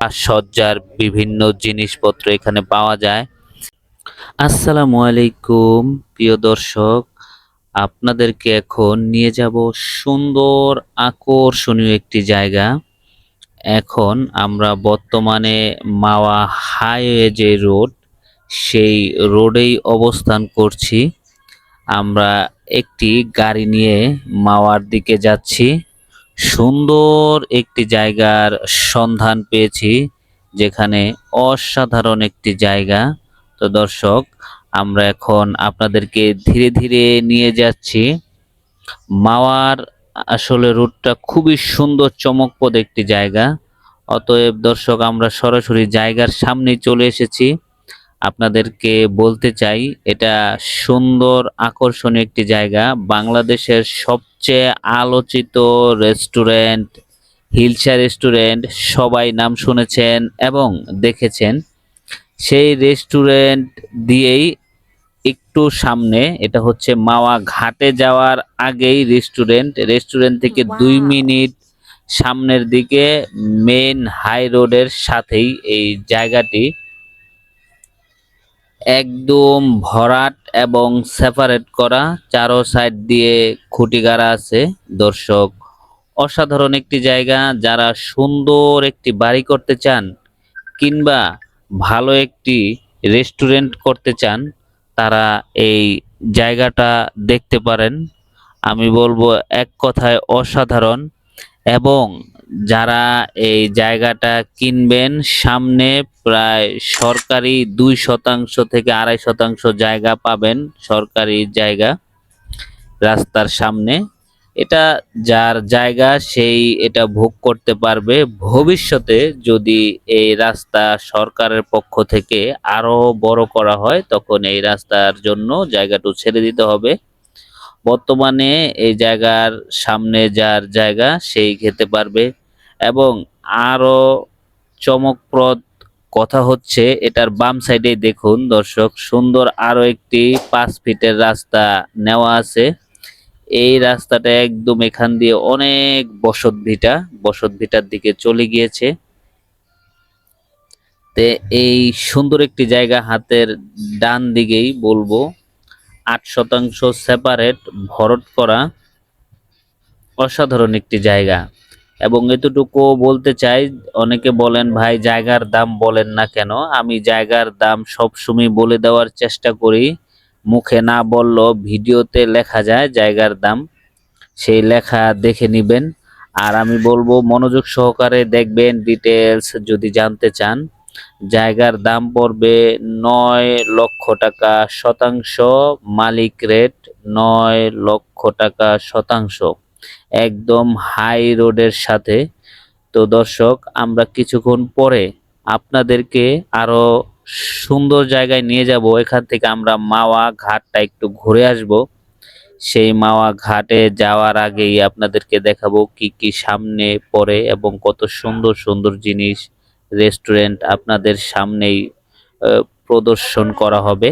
সজ্জার বিভিন্ন জিনিসপত্র এখানে পাওয়া যায়। আসসালামু আলাইকুম, প্রিয় দর্শক, আপনাদেরকে এখন নিয়ে যাব সুন্দর, আকর্ষণীয় একটি জায়গা। এখন আমরা বর্তমানে মাওয়া হাইওয়ে যে রোড, সেই রোডেই অবস্থান করছি। আমরা একটি গাড়ি নিয়ে মাওয়ার দিকে যাচ্ছি। সুন্দর একটি জায়গার সন্ধান পেয়েছি, যেখানে অসাধারণ একটি জায়গা। তো দর্শক, আমরা এখন আপনাদেরকে ধীরে ধীরে নিয়ে যাচ্ছি। মাওয়ার আসলে রুটটা খুবই সুন্দর, চমকপ্রদ একটি জায়গা। অতএব দর্শক, আমরা সরাসরি জায়গার সামনেই চলে এসেছি। আপনাদেরকে বলতে চাই এটা সুন্দর আকর্ষণীয় একটি জায়গা। বাংলাদেশের সবচেয়ে আলোচিত রেস্টুরেন্ট হিলসা রেস্টুরেন্ট সবাই নাম শুনেছেন এবং দেখেছেন। সেই রেস্টুরেন্ট দিয়েই একটু সামনে এটা হচ্ছে মাওয়া ঘাটে যাওয়ার আগেই রেস্টুরেন্ট। রেস্টুরেন্ট থেকে দুই মিনিট সামনের দিকে মেন হাই রোডের সাথেই এই জায়গাটি। একদম ভরাট এবং সেপারেট করা, চারো সাইড দিয়ে খুঁটি গাড়া আছে। দর্শক, অসাধারণ একটি জায়গা। যারা সুন্দর একটি বাড়ি করতে চান কিংবা ভালো একটি রেস্টুরেন্ট করতে চান, তারা এই জায়গাটা দেখতে পারেন। আমি বলব এক কথায় অসাধারণ এবং যারা এই জায়গাটা কিনবেন, সামনে প্রায় সরকারি দুই শতাংশ থেকে আড়াই শতাংশ জায়গা পাবেন, সরকারি জায়গা রাস্তার সামনে। এটা যার জায়গা, সেই এটা ভোগ করতে পারবে। ভবিষ্যতে যদি এই রাস্তা সরকারের পক্ষ থেকে আরও বড় করা হয়, তখন এই রাস্তার জন্য জায়গাটু ছেড়ে দিতে হবে। বর্তমানে এই জায়গার সামনে যার জায়গা, সেই খেতে পারবে। এবং আরও চমকপ্রদ কথা হচ্ছে, এটার বাম সাইডে দেখুন দর্শক, সুন্দর আরও একটি পাঁচ ফিটের রাস্তা নেওয়া আছে। এই রাস্তাটা একদম এখান দিয়ে অনেক বসত ভিটা, বসত ভিটার দিকে চলে গিয়েছে। তে এই সুন্দর একটি জায়গা হাতের ডান দিকেই বলব, আট শতাংশ সেপারেট ভরট করা অসাধারণ একটি জায়গা। এবং এতটুকু বলতে চাই, অনেকে বলেন, ভাই, জায়গার দাম বলেন না কেন? আমি জায়গার দাম সবসময় বলে দেওয়ার চেষ্টা করি। মুখে না বললেও ভিডিওতে লেখা যায় জায়গার দাম। সেই লেখা দেখে নিবেন। আর আমি বলব, মনোযোগ সহকারে দেখবেন ডিটেলস যদি জানতে চান। জায়গার দাম পড়বে নয় লক্ষ টাকা শতাংশ, মালিক রেট নয় লক্ষ টাকা শতাংশ। একদম হাই রোডের সাথে। তো দর্শক, আমরা কিছুক্ষণ পরে আপনাদেরকে আরও সুন্দর জায়গায় নিয়ে যাব। এখান থেকে আমরা মাওয়া ঘাটটা একটু ঘুরে আসব। সেই মাওয়া ঘাটে যাওয়ার আগেই আপনাদেরকে দেখাবো কি কি সামনে পড়ে এবং কত সুন্দর সুন্দর জিনিস রেস্টুরেন্ট আপনাদের সামনেই প্রদর্শন করা হবে।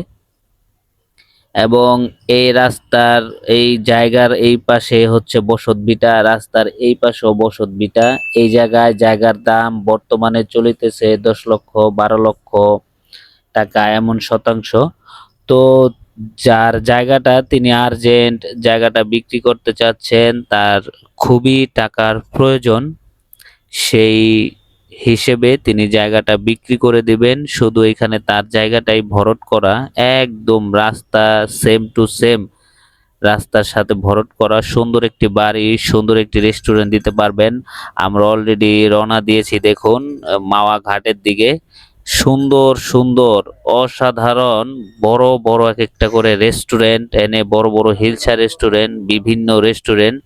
এবং এই রাস্তার এই জায়গার এই পাশে হচ্ছে বসতভিটা রাস্তার এই পাশেও বসতভিটা এই জায়গায় জায়গার দাম বর্তমানে চলিতেছে দশ লক্ষ, বারো লক্ষ টাকা এমন শতাংশ। তো যার জায়গাটা তিনি আর্জেন্ট, জায়গাটা বিক্রি করতে চাচ্ছেন, তার খুবই টাকার প্রয়োজন। সেই হিসেবে তিনি জায়গাটা বিক্রি করে দিবেন। শুধু এখানে তার জায়গাটাই ভরট করা, একদম রাস্তা সেম টু সেম রাস্তার সাথে ভরট করা, সুন্দর একটি বাড়ি, সুন্দর একটি রেস্টুরেন্ট দিতে পারবেন। আমরা অলরেডি রওনা দিয়েছি, দেখুন, মাওয়া ঘাটের দিকে। সুন্দর সুন্দর, অসাধারণ, বড় বড় এক একটা করে রেস্টুরেন্ট এনে বড় বড় হিলসা রেস্টুরেন্ট বিভিন্ন রেস্টুরেন্ট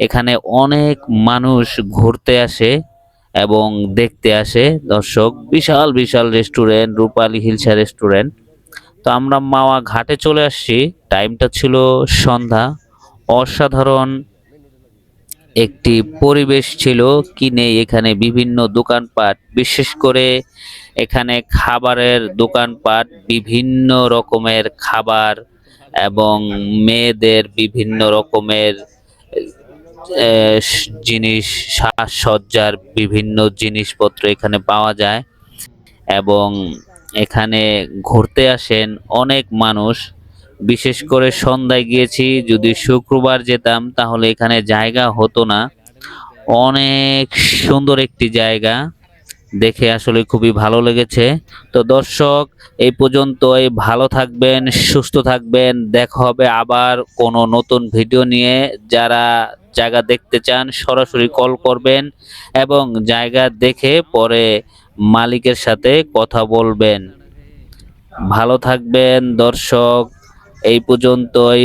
এখানে অনেক মানুষ ঘুরতে আসে। এবং দেখতে আসে দর্শক, বিশাল বিশাল রেস্টুরেন্ট রূপালী হিলসা রেস্টুরেন্ট তো আমরা মাওয়া ঘাটে চলে আসছি। টাইমটা ছিল সন্ধ্যা। অসাধারণ একটি পরিবেশ ছিল। কিনে এখানে বিভিন্ন দোকানপাট, বিশেষ করে এখানে খাবারের দোকানপাট, বিভিন্ন রকমের খাবার এবং মেয়েদের বিভিন্ন রকমের জিনিস, সাজসজ্জার বিভিন্ন জিনিসপত্র এখানে পাওয়া যায় এবং এখানে ঘুরতে আসেন অনেক মানুষ। বিশেষ করে সন্ধ্যায় গিয়েছি, যদি শুক্রবার যেতাম তাহলে এখানে জায়গা হতো না। অনেক সুন্দর একটি জায়গা। দেখে আসলে খুবই ভালো লেগেছে। তো দর্শক, এই পর্যন্তই। ভালো থাকবেন, সুস্থ থাকবেন। দেখা হবে আবার কোনো নতুন ভিডিও নিয়ে। যারা জায়গা দেখতে চান, সরাসরি কল করবেন এবং জায়গা দেখে পরে মালিকের সাথে কথা বলবেন। ভালো থাকবেন দর্শক, এই পর্যন্তই।